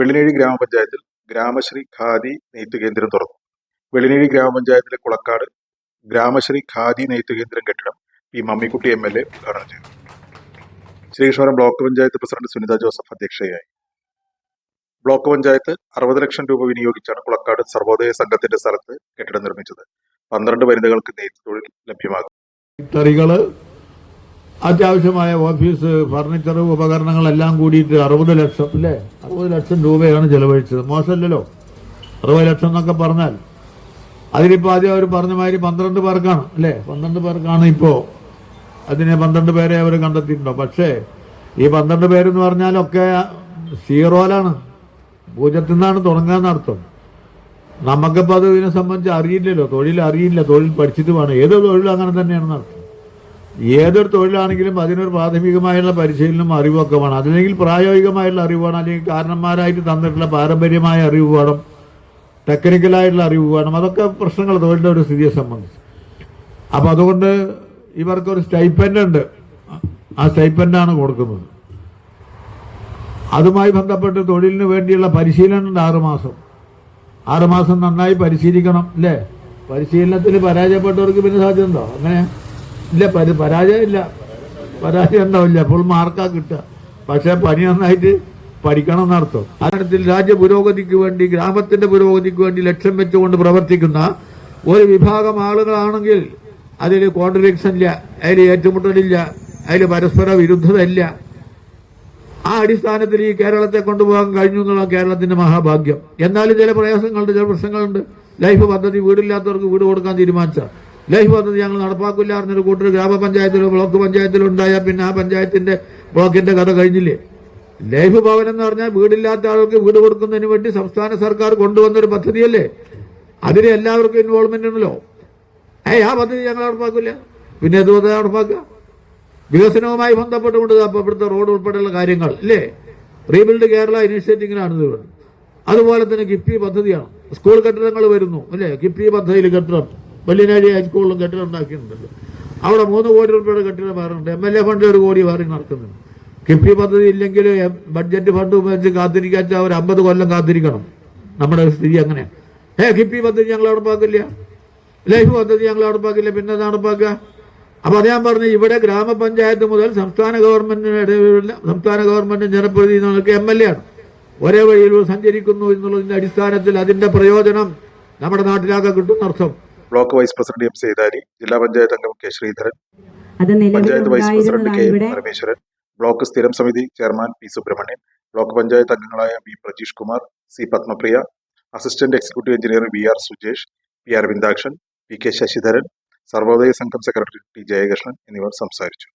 വെള്ളിനേഴി ഗ്രാമപഞ്ചായത്തിൽ ഗ്രാമശ്രീ ഖാദി നെയ്ത്ത് കേന്ദ്രം തുറന്നു. വെള്ളിനേഴി ഗ്രാമപഞ്ചായത്തിലെ കുളക്കാട് ഗ്രാമശ്രീ ഖാദി നെയ്ത്ത് കേന്ദ്രം കെട്ടിടം P Mammikutty M L A ഉദ്ഘാടനം ചെയ്തു. ശ്രീകൃഷ്ണപുരം ബ്ലോക്ക് പഞ്ചായത്ത് പ്രസിഡന്റ് സുനിത ജോസഫ് അധ്യക്ഷയായി. ബ്ലോക്ക് പഞ്ചായത്ത് അറുപത് ലക്ഷം രൂപ വിനിയോഗിച്ചാണ് കുളക്കാട് സർവോദയ സംഘത്തിന്റെ സ്ഥലത്ത് കെട്ടിടം നിർമ്മിച്ചത്. പന്ത്രണ്ട് വനിതകൾക്ക് നെയ്ത്ത് തൊഴിൽ ലഭ്യമാകും. തറികൾ അത്യാവശ്യമായ ഓഫീസ് ഫർണിച്ചർ ഉപകരണങ്ങളെല്ലാം കൂടിയിട്ട് അറുപത് ലക്ഷം അല്ലേ? അറുപത് ലക്ഷം രൂപയാണ് ചെലവഴിച്ചത്. മോശമല്ലല്ലോ. അറുപത് ലക്ഷം എന്നൊക്കെ പറഞ്ഞാൽ. അതിലിപ്പോൾ ആദ്യം അവർ പറഞ്ഞ മാതിരി പന്ത്രണ്ട് പേർക്കാണ് അല്ലേ? പന്ത്രണ്ട് പേർക്കാണ് ഇപ്പോൾ അതിനെ പന്ത്രണ്ട് പേരെ അവർ കണ്ടെത്തിയിട്ടുണ്ടോ? പക്ഷേ ഈ പന്ത്രണ്ട് പേരെന്ന് പറഞ്ഞാലൊക്കെ സീറോയിലാണ് പൂജ്യത്തിൽ നിന്നാണ് തുടങ്ങാന്ന് അർത്ഥം. നമുക്കിപ്പോൾ അത് ഇതിനെ സംബന്ധിച്ച് അറിയില്ലല്ലോ. തൊഴിൽ അറിയില്ല. തൊഴിൽ പഠിച്ചിട്ട് വേണം. ഏത് തൊഴിലും അങ്ങനെ തന്നെയാണെന്ന് അർത്ഥം. ഏതൊരു തൊഴിലാണെങ്കിലും അതിനൊരു പ്രാഥമികമായുള്ള പരിശീലനം അറിവൊക്കെ വേണം അതല്ലെങ്കിൽ പ്രായോഗികമായുള്ള അറിവ് വേണം അല്ലെങ്കിൽ കാരണന്മാരായിട്ട് തന്നിട്ടുള്ള പാരമ്പര്യമായ അറിവ് വേണം ടെക്നിക്കലായിട്ടുള്ള അറിവ് വേണം അതൊക്കെ പ്രശ്നങ്ങൾ തൊഴിലിന്റെ ഒരു സ്ഥിതിയെ സംബന്ധിച്ച്. അപ്പം അതുകൊണ്ട് ഇവർക്കൊരു സ്റ്റൈപ്പൻഡ് ഉണ്ട് ആ സ്റ്റൈപ്പന്റാണ് കൊടുക്കുന്നത്. അതുമായി ബന്ധപ്പെട്ട് തൊഴിലിന് വേണ്ടിയുള്ള പരിശീലനം ഉണ്ട് ആറുമാസം. ആറുമാസം നന്നായി പരിശീലിക്കണം അല്ലേ? പരിശീലനത്തിൽ പരാജയപ്പെട്ടവർക്ക് പിന്നെ സാധ്യത ഉണ്ടോ അങ്ങനെ ഇല്ല പരി പരാജയം ഇല്ല പരാജയം ഉണ്ടാവില്ല. ഫുൾ മാർക്കാ കിട്ടുക. പക്ഷെ പണി നന്നായിട്ട് പഠിക്കണം എന്നർത്ഥം അത്തരത്തിൽ രാജ്യ പുരോഗതിക്ക് വേണ്ടി ഗ്രാമത്തിന്റെ പുരോഗതിക്ക് വേണ്ടി ലക്ഷ്യം വെച്ചുകൊണ്ട് പ്രവർത്തിക്കുന്ന ഒരു വിഭാഗം ആളുകളാണെങ്കിൽ അതിൽ കോൺട്രഡിക്ഷൻ ഇല്ല. അതിൽ ഏറ്റുമുട്ടലില്ല. അതിൽ പരസ്പര വിരുദ്ധത ഇല്ല ആ അടിസ്ഥാനത്തിൽ ഈ കേരളത്തെ കൊണ്ടുപോകാൻ കഴിഞ്ഞു എന്നുള്ള കേരളത്തിന്റെ മഹാഭാഗ്യം. എന്നാലും ചില പ്രയാസങ്ങളുണ്ട് ചില പ്രശ്നങ്ങളുണ്ട്. ലൈഫ് പദ്ധതി വീടില്ലാത്തവർക്ക് വീട് കൊടുക്കാൻ തീരുമാനിച്ച ലൈഫ് പദ്ധതി ഞങ്ങൾ നടപ്പാക്കില്ല എന്നൊരു കൂട്ടർ ഗ്രാമപഞ്ചായത്തിലോ ബ്ലോക്ക് പഞ്ചായത്തിലോ ഉണ്ടായാൽ പിന്നെ ആ പഞ്ചായത്തിന്റെ ബ്ലോക്കിന്റെ കഥ കഴിഞ്ഞില്ലേ? ലൈഫ് ഭവൻ എന്ന് പറഞ്ഞാൽ വീടില്ലാത്ത ആൾക്ക് വീട് കൊടുക്കുന്നതിന് വേണ്ടി സംസ്ഥാന സർക്കാർ കൊണ്ടുവന്നൊരു പദ്ധതിയല്ലേ? അതിന് എല്ലാവർക്കും ഇൻവോൾവ്മെന്റ് ഉണ്ടല്ലോ. ഏയ് ആ പദ്ധതി ഞങ്ങൾ നടപ്പാക്കില്ല. പിന്നെ അതുപോലെ നടപ്പാക്കുക? വികസനവുമായി ബന്ധപ്പെട്ടുകൊണ്ട് ഇവിടുത്തെ റോഡ് ഉൾപ്പെടെയുള്ള കാര്യങ്ങൾ ഇല്ലേ റീബിൽഡ് കേരള ഇനീഷ്യേറ്റീവിനാണ് അതുപോലെ തന്നെ കിഫ്ബി പദ്ധതിയാണ്. സ്കൂൾ കെട്ടിടങ്ങൾ വരുന്നു അല്ലേ? കിഫ്ബി പദ്ധതിയിൽ കെട്ടിടം. വെള്ളിനാഴി ഹൈസ്കൂളിലും കെട്ടിടം ഉണ്ടാക്കിയിട്ടുണ്ടല്ലോ. അവിടെ മൂന്ന് കോടി രൂപയുടെ കെട്ടിടം വേറുണ്ട് എം എൽ എ ഫണ്ട് ഒരു കോടി വേറെ നടക്കുന്നുണ്ട്. കിഫ്ബി പദ്ധതി ഇല്ലെങ്കിൽ ബഡ്ജറ്റ് ഫണ്ട് കാത്തിരിക്കാൻ വെച്ചാൽ ഒരു അമ്പത് കൊല്ലം കാത്തിരിക്കണം. നമ്മുടെ സ്ഥിതി അങ്ങനെ. ഏ കിഫ്ബി പദ്ധതി ഞങ്ങൾ നടപ്പാക്കില്ല ലൈഫ് പദ്ധതി ഞങ്ങൾ നടപ്പാക്കില്ല പിന്നെ നടപ്പാക്കുക അപ്പൊ അത് ഞാൻ പറഞ്ഞു ഇവിടെ ഗ്രാമപഞ്ചായത്ത് മുതൽ സംസ്ഥാന ഗവൺമെന്റിന് സംസ്ഥാന ഗവൺമെന്റ് ജനപ്രതിനിധികൾക്ക് എം എൽ എ ആണ്. ഒരേ വഴിയിൽ സഞ്ചരിക്കുന്നു എന്നുള്ളതിന്റെ അടിസ്ഥാനത്തിൽ അതിന്റെ പ്രയോജനം നമ്മുടെ നാട്ടിലാകെ കിട്ടും അർത്ഥം block vice president M Sethari ജില്ലാ പഞ്ചായത്ത് അംഗം K Sreedharan panchayat vice president K M Parameswaran block സ്ഥിരം സമിതി chairman P Subramanian block panchayat അംഗങ്ങളായ V Prajeesh Kumar C Padmapriya assistant executive engineer V R Sujesh P R Vindakshan P K Sasidharan Sarvodaya Sangham secretary T Jayakrishnan എന്നിവർ സംസാരിച്ചു.